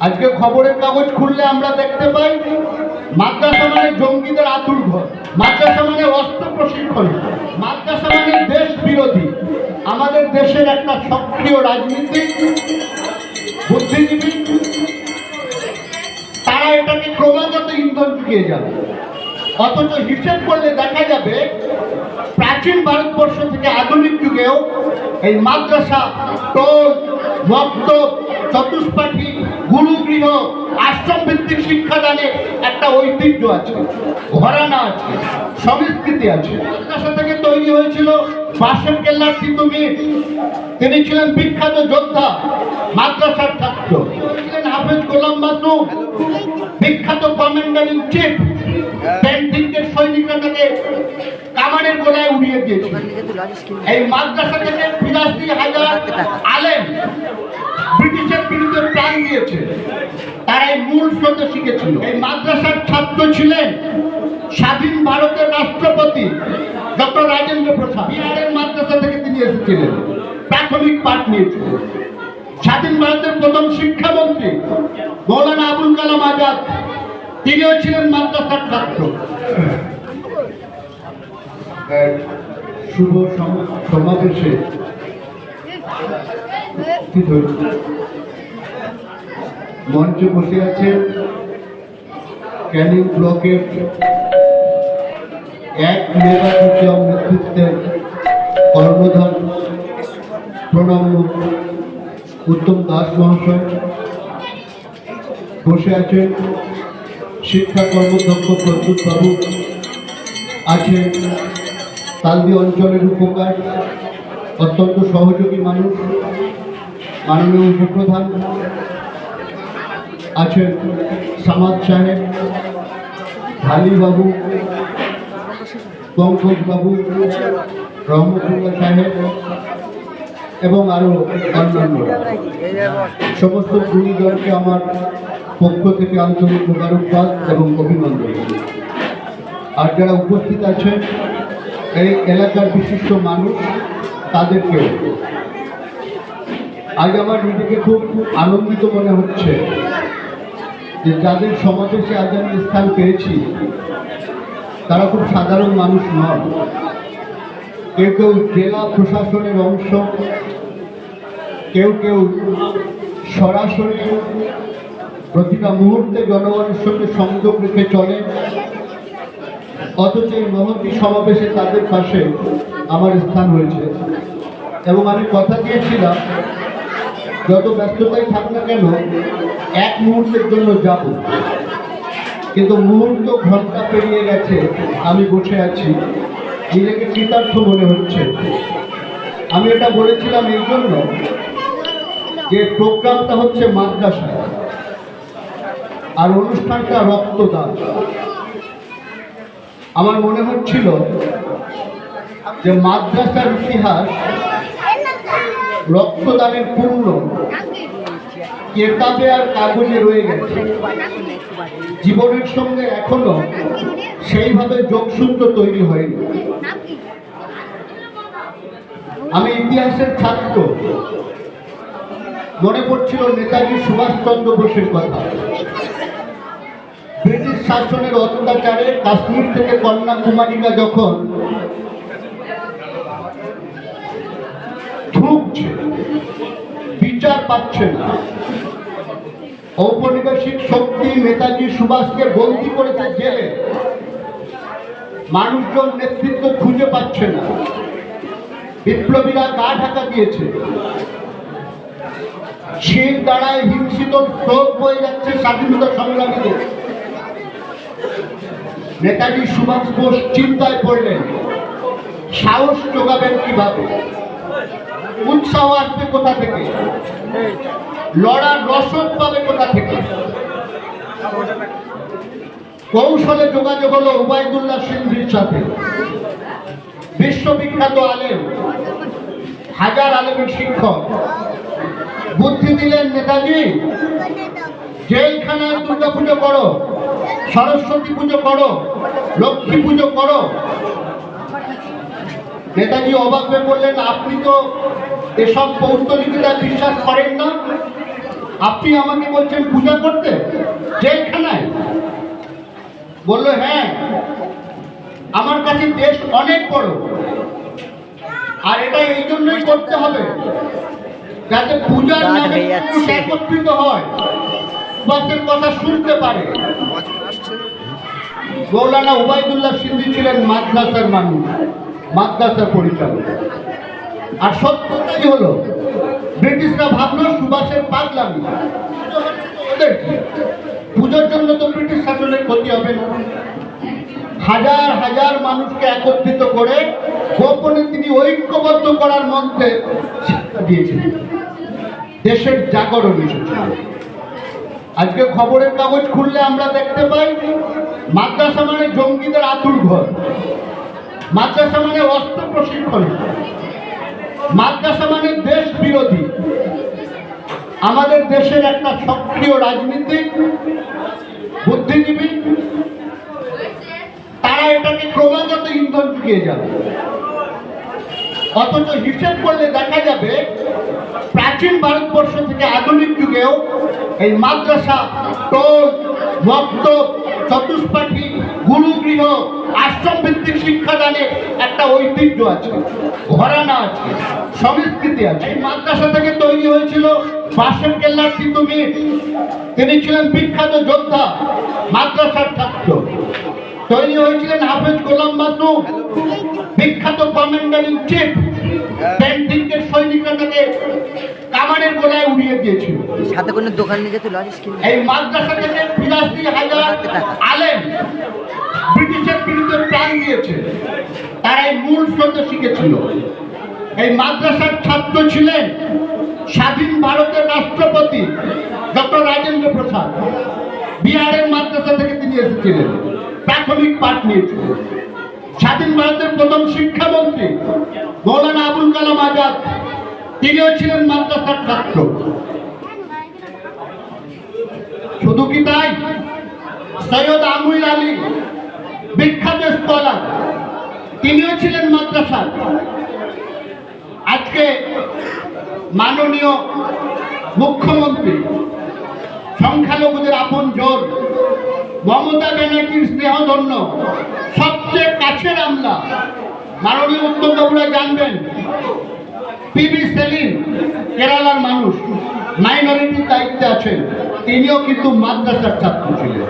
আজকে খবরের কাগজ খুললে আমরা দেখতে পাই, মাদ্রাসা মানে জঙ্গিদের আতুর ঘর, মাদ্রাসা মানে অস্ত্র প্রশিক্ষণ, মাদ্রাসা মানে দেশ বিরোধী। আমাদের দেশের একটা সক্রিয় রাজনীতিক বুদ্ধিজীবী, তারা এটাকে ক্রমাগত ইন্ধন জুগিয়ে যাবে। অথচ হিসেব করলে দেখা যাবে, প্রাচীন ভারতবর্ষ থেকে আধুনিক যুগেও এই মাদ্রাসা, টোল মক্ত চতুষ্পাঠী গুরুগৃহ আশ্রম ভিত্তিক শিক্ষাদানে একটা ঐতিহ্য আছে, ঘরানা আছে, সংস্কৃতি আছে। মাদ্রাসা থেকে তৈরি হয়েছিল বাসের কেল্লার তিতুমির তিনি ছিলেন বিখ্যাত যোদ্ধা, মাদ্রাসার ছাত্র। ছিলেন হাফেজ গোলাম বাসু, বিখ্যাত কমান্ডার ইন চিফ। পেন্টিংয়ের সৈনিকরা তাকে কামানের গোলায় উড়িয়ে দিয়েছিল। এই মাদ্রাসা থেকে বিরাশি হাজার আলেম ব্রিটিশের বিরুদ্ধে প্রাণ দিয়েছে। তারা মূল স্রোতে শিখেছিল। এই মাদ্রাসার ছাত্র ছিলেন স্বাধীন ভারতের রাষ্ট্রপতি ডক্টর রাজেন্দ্র প্রসাদ। বিহারের মাদ্রাসা থেকে তিনি এসেছিলেন। প্রাথমিক পাঠ নিয়েছিলেন। স্বাধীন ভারতের প্রথম শিক্ষামন্ত্রী মৌলানা আবুল কালাম আজাদ, তিনিও ছিলেন মাদ্রাসার ছাত্র। শুভ সমাবেশে উপস্থিত বসে আছেন ক্যানিং ব্লকের এক নির্বাচিত নেতৃত্বের কর্মধার প্রণব উত্তম দাস মহাশয়। বসে আছেন শিক্ষা কর্মধ্যক্ষ প্রদ্যুৎ বাবু। আছেন তালদি অঞ্চলের উপকার, অত্যন্ত সহযোগী মানুষ। মাননীয় উপপ্রধান আছেন সামাদ সাহেব বাবু পঙ্কজ বাবু রহমতুল্লাহ সাহেব এবং আরও অন্যান্য। সমস্ত গুণীজনকে আমার পক্ষ থেকে আন্তরিক মোবারকবাদ এবং অভিনন্দন। আর যারা উপস্থিত আছেন, এই এলাকার বিশিষ্ট মানুষ, তাদেরকেও আজ আমার নিজেকে খুব আনন্দিত মনে হচ্ছে যে যাদের সমাবেশে আজ আমি স্থান পেয়েছি, তারা খুব সাধারণ মানুষ নন। কেউ কেউ জেলা প্রশাসনের অংশ, কেউ কেউ সরাসরি প্রতিটা মুহূর্তে জনগণের সঙ্গে সংযোগ রেখে চলে। অথচ এই মহতি সমাবেশে তাদের পাশে আমার স্থান হয়েছে। এবং আমি কথা দিয়েছিলাম যত ব্যস্ততাই থাক না কেন, এক মুহূর্তের জন্য যাব। কিন্তু মুহূর্ত ঘণ্টা পেরিয়ে গেছে, আমি বসে আছি। নিজেকে কৃতার্থ মনে হচ্ছে। আমি এটা বলেছিলাম এই জন্য যে প্রোগ্রামটা হচ্ছে মাদ্রাসা আর অনুষ্ঠানটা রক্তদান। আমার মনে হচ্ছিল যে মাদ্রাসার ইতিহাস রক্তদানের পূর্ণ কেতাবে আর কাগজে রয়ে গেছে। জীবনের সঙ্গে এখনও সেইভাবে যোগসূত্র তৈরি হয়নি। আমি ইতিহাসের ছাত্র। মনে পড়ছিল নেতাজি সুভাষচন্দ্র বোসের কথা। ব্রিটিশ শাসনের অত্যাচারে কাশ্মীর থেকে কন্যাকুমারীরা যখন ঠুকছে বিচার পাচ্ছে না। ঔপনিবেশিক শক্তি নেতাজি সুভাষকে বন্দি করেছে জেলে। মানুষজন নেতৃত্ব খুঁজে পাচ্ছে না। বিপ্লবীরা গা ঢাকা দিয়েছে। শীত দাঁড়ায় হিমশীত স্রোত বয়ে যাচ্ছে স্বাধীনতা সংগ্রামীদের। নেতাজি সুভাষ বোস চিন্তায় পড়লেন, সাহস যোগাবেন কীভাবে? উৎসাহ আসবে কোথা থেকে? লড়ার রসদ পাবে কোথা থেকে? কৌশলে যোগাযোগ হলো উবায়দুল্লাহ সিন্ধির সাথে। বিশ্ববিখ্যাত আলেম, হাজার আলেমের শিক্ষক। বুদ্ধি দিলেন নেতাজি, জেলখানায় দুর্গা পুজো করো, সরস্বতী পুজো করো, লক্ষ্মী পুজো করো। নেতাজি অবাক হয়ে বললেন, আপনি তো এসব পৌত্তলিকতা বিশ্বাস করেন না। আপনি আমাকে বলছেন পূজা করতে? জেলখানায় বলল হ্যাঁ আমার কাছে দেশ অনেক বড়। আর এটা এই জন্যই করতে হবে যাতে পূজার নামে একত্রিত হয়। বাসের কথা শুনতে পারে। মৌলানা উবাইদুল্লাহ সিদ্ধি ছিলেন মাদ্রাসার মানুষ মাদ্রাসার পরিচালক। আর সত্যটাই হলো, ব্রিটিশরা ভাবলো সুভাষের পাগলামি। পুজোর জন্য তো ব্রিটিশ শাসনের ক্ষতি হবে না। হাজার হাজার মানুষকে একত্রিত করে গোপনে তিনি ঐক্যবদ্ধ করার শিক্ষা দিয়েছিলেন। দেশের জাগরণ এসেছিল। আজকে খবরের কাগজ খুললে আমরা দেখতে পাই, মাদ্রাসা মানে জঙ্গিদের আতুর ঘর। মাদ্রাসা মানে অস্ত্র প্রশিক্ষণ। মাদ্রাসা মানে দেশ বিরোধী। আমাদের দেশের একটা সক্রিয় রাজনীতিক বুদ্ধিজীবী, তারা এটাকে ক্রমাগত ইন্ধন জুগিয়ে যাবে। অথচ হিসেব করলে দেখা যাবে, প্রাচীন ভারতবর্ষ থেকে আধুনিক যুগেও এই মাদ্রাসা, টোল, মক্তব, চতুষ্পাঠী, গুরুগৃহ আশ্রম ভিত্তিক শিক্ষাদানের একটা ঐতিহ্য আছে ঘরানা আছে সংস্কৃতি আছে। এই মাদ্রাসা থেকে তৈরি হয়েছিল বাসের কেল্লার তিতুমির তিনি ছিলেন বিখ্যাত যোদ্ধা মাদ্রাসার ছাত্র। তৈরি হয়েছিলেন হাফেজ গোলাম বাসু বিখ্যাত কমান্ডার ইন চিফ। পেন্টিংয়ের সৈনিকরা তাকে কামানের গোলায় উড়িয়ে দিয়েছিল। সাথে কোনো দোকান নিয়ে যেতে লজিস এই মাদ্রাসা থেকে বিরাশি হাজার আলেম ব্রিটিশের বিরুদ্ধে প্রাণ দিয়েছে। তারা এই মূল স্রোতে শিখেছিল। এই মাদ্রাসার ছাত্র ছিলেন স্বাধীন ভারতের রাষ্ট্রপতি ডক্টর রাজেন্দ্র প্রসাদ। বিহারের মাদ্রাসা থেকে তিনি এসেছিলেন। প্রাথমিক পাঠ নিয়েছিলেন। স্বাধীন ভারতের প্রথম শিক্ষামন্ত্রী মৌলানা আবুল কালাম আজাদ, তিনিও ছিলেন মাদ্রাসার ছাত্র। শুধু কি তাই? সৈয়দ আমুল আলী বিখ্যাত স্কলার। তিনিও ছিলেন মাদ্রাসার। আজকে মাননীয় মুখ্যমন্ত্রী, সংখ্যালঘুদের আপন জোর, মমতা ব্যানার্জির স্নেহধন্য, সবচেয়ে কাছের আমলা, মাননীয় উত্তমবাবুরা জানবেন পিবি সেলিম, কেরালার মানুষ মাইনরিটির দায়িত্বে আছেন। তিনিও কিন্তু মাদ্রাসার ছাত্র ছিলেন।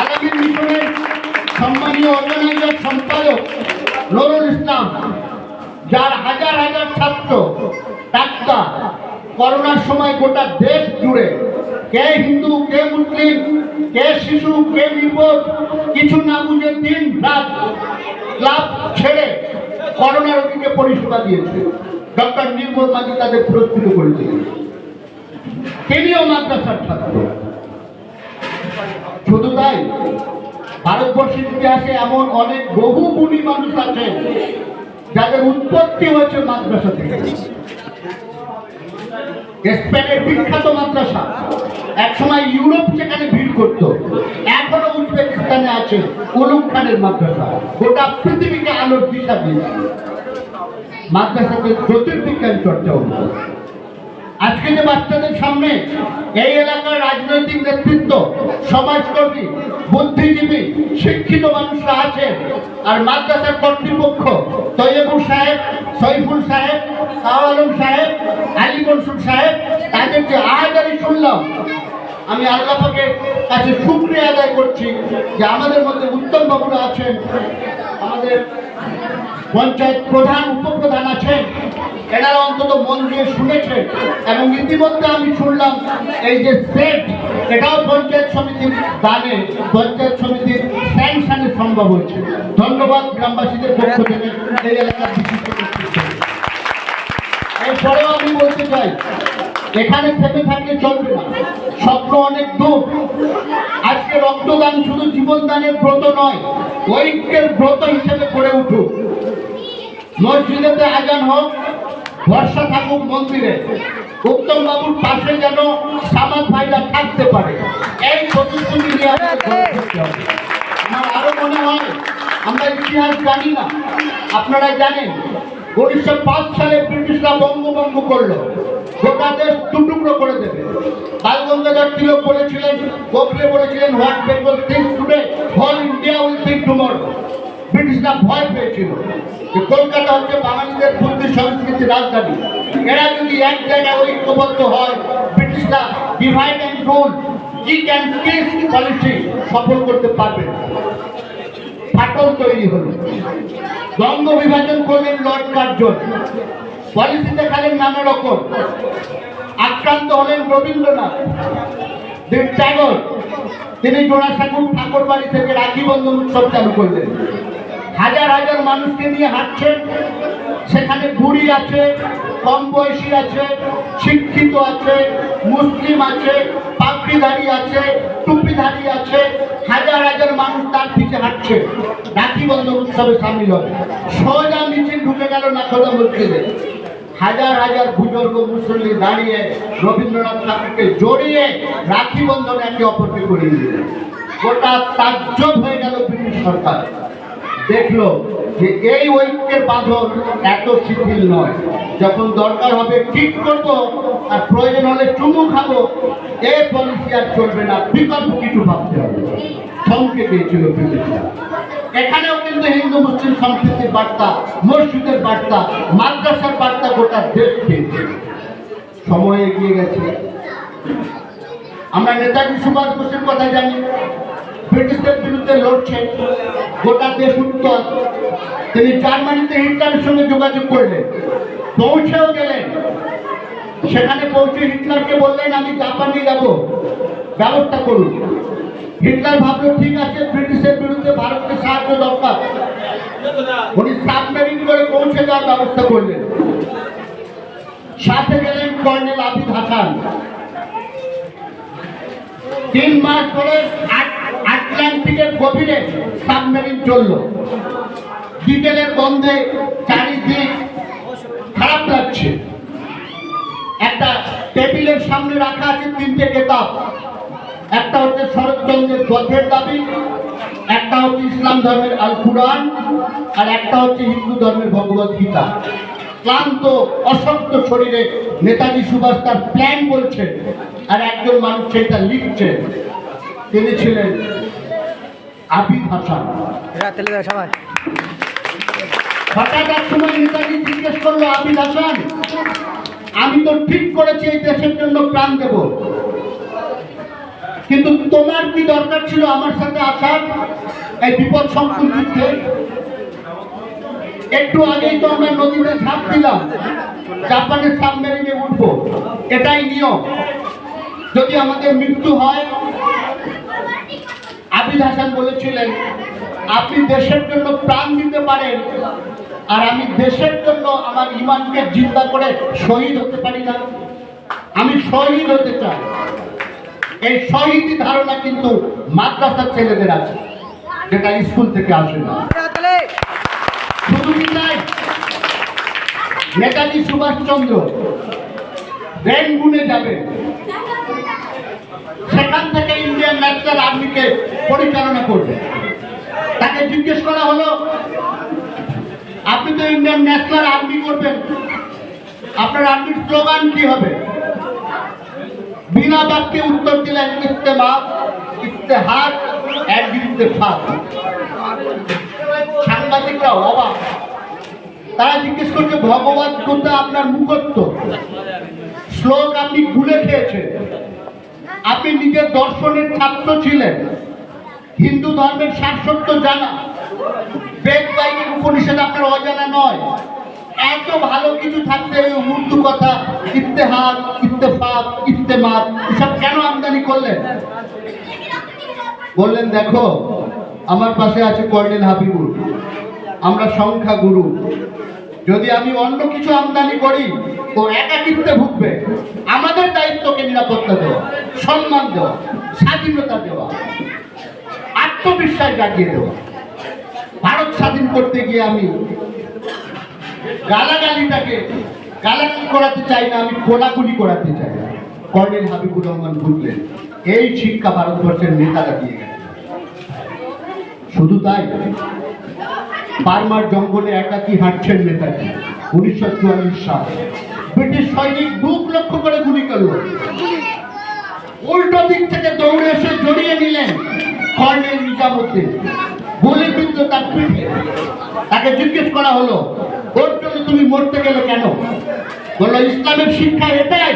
আগামী মিশনের সম্মানীয় অর্গানাইজার সম্পাদক নুরুল ইসলাম, যার হাজার হাজার ছাত্র, ডাক্তার, করোনার সময় গোটা দেশ জুড়ে, কে হিন্দু, কে মুসলিম, কে শিশু, কে নির্বোধ, কিছু না বুঝে দিন রাত ক্লাব ছেড়ে করোনা রোগীকে পরিষেবা দিয়েছে। ডক্টর নির্মল মাঝি তাদের পুরস্কৃত করেছিলেন তিনিও মাদ্রাসার ছাত্র। শুধু তাই, ভারতবর্ষের ইতিহাসে এমন অনেক বহু গুণী মানুষ আছেন যাদের উৎপত্তি হয়েছে মাদ্রাসা থেকে। স্পেনের বিখ্যাত মাদ্রাসা, একসময় ইউরোপ সেখানে ভিড় করত, এখনও উজবেকিস্তানে আছে উলুম খানের মাদ্রাসা, গোটা পৃথিবীকে আলোর দিশা দিয়েছে। মাদ্রাসাতে জ্যোতির্বিজ্ঞান চর্চা হতো আজকে যে বাচ্চাদের সামনে এই এলাকার রাজনৈতিক নেতৃত্ব, সমাজকর্মী, বুদ্ধিজীবী, শিক্ষিত মানুষরা আছে আর মাদ্রাসার কর্তৃপক্ষ তৈয়বুর সাহেব, সৈফুল সাহেব, শাহ আলম সাহেব, আলী মনসুর সাহেব, তাদের যে আহাজারি শুনলাম, আমি আল্লাহকে কাছে শুক্রিয়া আদায় করছি যে আমাদের মধ্যে উত্তম বাবুরা আছেন, আমাদের পঞ্চায়েত প্রধান, উপপ্রধান আছেন। এনারা অন্তত মন দিয়ে শুনেছেন এবং ইতিমধ্যে আমি শুনলাম এই যে সেট, এটাও পঞ্চায়েত সমিতির দানে পঞ্চায়েত সমিতির স্যাংশনে সম্ভব হয়েছে। ধন্যবাদ গ্রামবাসীদের পক্ষ থেকে এই এলাকার এরপরেও আমি বলতে চাই, এখানে থেকে থাকলে চলবে না। স্বপ্ন অনেক দূর। আজকে রক্তদান শুধু জীবনদানের ব্রত নয়, ঐক্যের ব্রত হিসেবে গড়ে উঠুক। মসজিদেতে আজান হোক, ভরসা থাকুক মন্দিরে, উত্তম বাবুর পাশে যেন সামাদ ভাইরা থাকতে পারে। এই প্রতিশ্রুতি। আমার আরও মনে হয়, আমরা ইতিহাস জানি না। আপনারা জানেন, উনিশশো পাঁচ সালে ব্রিটিশরা বঙ্গভঙ্গ করল। গোটা দেশ দুটুকরো করে দেবে। বাল গঙ্গাধর তিলক বলেছিলেন, গোখলে বলেছিলেন, হোয়াট বেঙ্গল থিংস টুডে হল ইন্ডিয়া উইল থিঙ্ক টুমরো। ব্রিটিশরা ভয় পেয়েছিল যে কলকাতা হচ্ছে বাঙালিদের বুদ্ধি সংস্কৃতির রাজধানী। এরা যদি এক জায়গায় ঐক্যবদ্ধ হয়, ব্রিটিশরা ডিভাইড অ্যান্ড রুল কি ক্যান কেস পলিসি সফল করতে পারবে। ফাটল তৈরি হলো। দ্বন্দ্ব বিভাজন করলেন লর্ড কার্জন। পলিসি দেখালেন নানা রকম। আক্রান্ত হলেন রবীন্দ্রনাথ, দেব ট্যাগর তিনি জোড়াসাঁকুর ঠাকুর বাড়ি থেকে রাখি বন্ধন উৎসব চালু করলেন। হাজার হাজার মানুষকে নিয়ে হাঁটছেন সেখানে বুড়ি আছে, কম বয়সী আছে, শিক্ষিত আছে, মুসলিম আছে পাগড়িধারী আছে, টুপিধারী আছে। হাজার হাজার মানুষ তার পিছে হাঁটছে। রাখি বন্ধন উৎসবে সামিল হয়। সোজা মিছিল ঢুকে গেল না নাখোদা মসজিদে। হাজার হাজার বুজুর্গ মুসল্লি দাঁড়িয়ে রবীন্দ্রনাথ ঠাকুরকে জড়িয়ে রাখি বন্ধন একে অপরকে করিয়ে দিলেন। গোটা তাজ্জব হয়ে গেল ব্রিটিশ সরকার। দেখল যে এই ঐক্যের বাঁধন এত শিথিল নয়। যখন দরকার হবে ঠিক করব আর প্রয়োজন হলে চুমু খাব, এ পলিসি আর চলবে না। বিকল্প কিছু ভাবতে হবে। থমকে পেয়েছিল ব্রিটিশরা। এখানেও কিন্তু হিন্দু, মুসলিম সম্প্রীতির বার্তা, মসজিদের বার্তা, মাদ্রাসার বার্তা গোটা দেশ পেয়েছে সময় এগিয়ে গেছে। আমরা নেতাজি সুভাষ বোসের কথা জানি। ব্রিটিশদের বিরুদ্ধে লড়ছেন গোটা দেশ উত্তর তিনি জার্মানিতে হিটলারের সঙ্গে যোগাযোগ করলেন। পৌঁছেও গেলেন। সেখানে পৌঁছে হিটলারকে বললেন, আমি জাপানে যাব। ব্যবস্থা করুন। হিটলার ভাবলো, ঠিক আছে, ব্রিটিশের বিরুদ্ধে ভারতকে সাহায্য দরকার। উনি সাবমেরিন করে পৌঁছে যাওয়ার ব্যবস্থা করলেন। সাথে গেলেন কর্নেল আবিদ হাসান। তিন মাস ধরে আট- আটলান্টিকের গভীরে সাবমেরিন চলল। বিকেলের গন্ধে চারিদিক খারাপ লাগছে। একটা টেবিলের সামনে রাখা আছে তিনটে কেতাব। একটা হচ্ছে শরৎচন্দ্রের গথের দাবি, একটা হচ্ছে ইসলাম ধর্মের আল কুরআন আর একটা হচ্ছে হিন্দু ধর্মের ভগবত গীতা। ক্লান্ত, অশক্ত শরীরে নেতাজি সুভাষ তার প্ল্যান বলছেন, আর একজন মানুষ সেটা লিখছেন। তিনি ছিলেন আবিদ হাসান সবাই। হঠাৎ এক সময় নেতাজি জিজ্ঞেস করল আবিদ হাসান আমি তো ঠিক করেছি এই দেশের জন্য প্রাণ দেব। কিন্তু তোমার কি দরকার ছিল আমার সাথে আসার এই বিপদ সংকুল যুদ্ধে? একটু আগেই তো আমরা নদীতে ঝাঁপ দিলাম জাপানের সাবমেরিনে উঠবো। এটাই নিয়ম। যদি আমাদের মৃত্যু হয় আবিদ হাসান বলেছিলেন, আপনি দেশের জন্য প্রাণ দিতে পারেন, আর আমি দেশের জন্য আমার ইমানকে জিন্দা করে শহীদ হতে পারি না। আমি শহীদ হতে চাই। এই শহীদ ধারণা কিন্তু মাদ্রাসার ছেলেদের আছে, যেটা স্কুল থেকে আসে না। শুধু কি তাই? নেতাজি সুভাষচন্দ্র যাবে। সেখান থেকে ইন্ডিয়ান ন্যাশনাল আর্মিকে পরিচালনা করবে। তাকে জিজ্ঞেস করা হলো, আপনি তো ইন্ডিয়ান ন্যাশনাল আর্মি করবেন। আপনার আর্মির স্লোগান কি হবে? বিনা বাক্যে উত্তর দিলেন ইস্তেমা ইস্তেহার এক ইস্তেফাক সাংবাদিকরা অবাক। তারা জিজ্ঞেস করছে ভগবত গীতা আপনার মুখস্থ? শ্লোক আপনি ভুলে খেয়েছেন। আপনি নিজের দর্শনের ছাত্র ছিলেন। হিন্দু ধর্মের শাশ্বত জানা। বেদ, বাইবেল, উপনিষদ আপনার অজানা নয়। এত ভালো কিছু থাকতে এই উর্দু কথা, ইত্তেহাদ, ইত্তেফাক, ইত্তেমাদ, এসব কেন আমদানি করলেন? বললেন, দেখো, আমার পাশে আছে কর্নেল হাবিবুর আমরা সংখ্যা গুরু যদি আমি অন্য কিছু আমদানি করি, তো একাকিত্বে ভুগবে। আমাদের দায়িত্বকে নিরাপত্তা দেওয়া, সম্মান দেওয়া, স্বাধীনতা দেওয়া, আত্মবিশ্বাস জাগিয়ে দেওয়া। ভারত স্বাধীন করতে গিয়ে আমি গালাগালিটাকে গালাগালি করাতে চাই না, আমি কোলাকুলি করাতে চাই কর্নেল হাবিবুর রহমান বুঝলেন এই শিক্ষা ভারতবর্ষের নেতারা দিয়ে গেছে। শুধু তাই বার্মার জঙ্গলে একাকি হাঁটছেন নেতাজি, উনিশশো চুয়াল্লিশ সাল। ব্রিটিশ সৈনিক বুক লক্ষ্য করে গুলি করল। উল্টো দিক থেকে দৌড়ে এসে জড়িয়ে নিলেন কর্নেল নিজামুদ্দিন। গুলি বিদ্ধ তার পিঠে। তাকে জিজ্ঞেস করা হলো, ওর জন্য তুমি মরতে গেলে কেন? বলল, ইসলামের শিক্ষা এটাই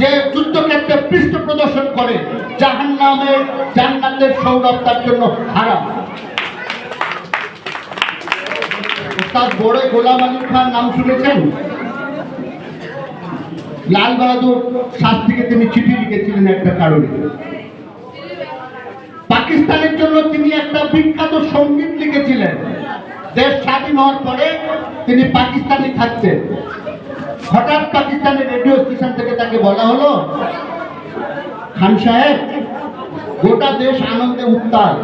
যে যুদ্ধক্ষেত্রে পৃষ্ঠ প্রদর্শন করে জাহান নামের জান্নাতের সৌরভ তার জন্য হারাম। ওস্তাদ গোলাম আলী খান নাম শুনেছেন? লাল বাহাদুর শাস্ত্রীকে তিনি চিঠি লিখেছিলেন একটা কারণে। পাকিস্তানের জন্য তিনি একটা বিখ্যাত সংগীত লিখেছিলেন। দেশ স্বাধীন হওয়ার পরে তিনি পাকিস্তানে থাকতেন। হঠাৎ পাকিস্তানের রেডিও স্টেশন থেকে তাকে বলা হলো, খান সাহেব, গোটা দেশ আনন্দে উত্তাল।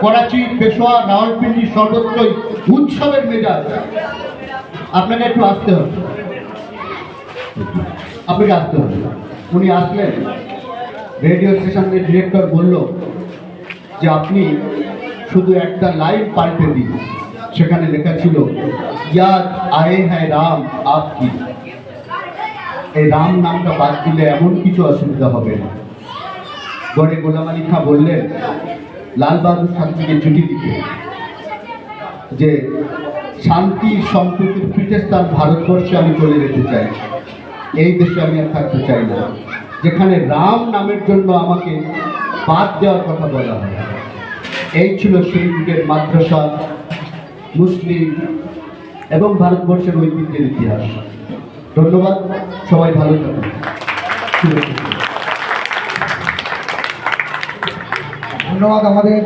করাচি, পেশোয়া, রাওয়ালপিন্ডি সর্বত্রই উৎসবের মেজাজ। আপনাকে একটু আসতে হবে। আপনাকে আসতে হবে। উনি আসলেন। রেডিও স্টেশনের ডিরেক্টর বলল যে, আপনি শুধু একটা লাইন পাল্টে দিন। সেখানে লেখা ছিল, ইয়াদ আয়ে হ্যায় রাম, আপ কি? এই রাম নামটা বাদ দিলে এমন কিছু অসুবিধা হবে না। গড়ে গোলাম বললেন লাল বাহাদুর শাস্ত্রীকে চিঠি দিতে যে শান্তি সম্প্রীতির পীঠস্থান ভারতবর্ষে আমি চলে যেতে চাই, এই দেশে আমি আর থাকতে চাই না। যেখানে রাম নামের জন্য আমাকে বাদ দেওয়ার কথা বলা হয়। এই ছিল সেই যুগের মাদ্রাসা, মুসলিম এবং ভারতবর্ষের ঐতিহ্যের ইতিহাস। ধন্যবাদ, সবাই ভালো থাকুন। ধন্যবাদ আমাদের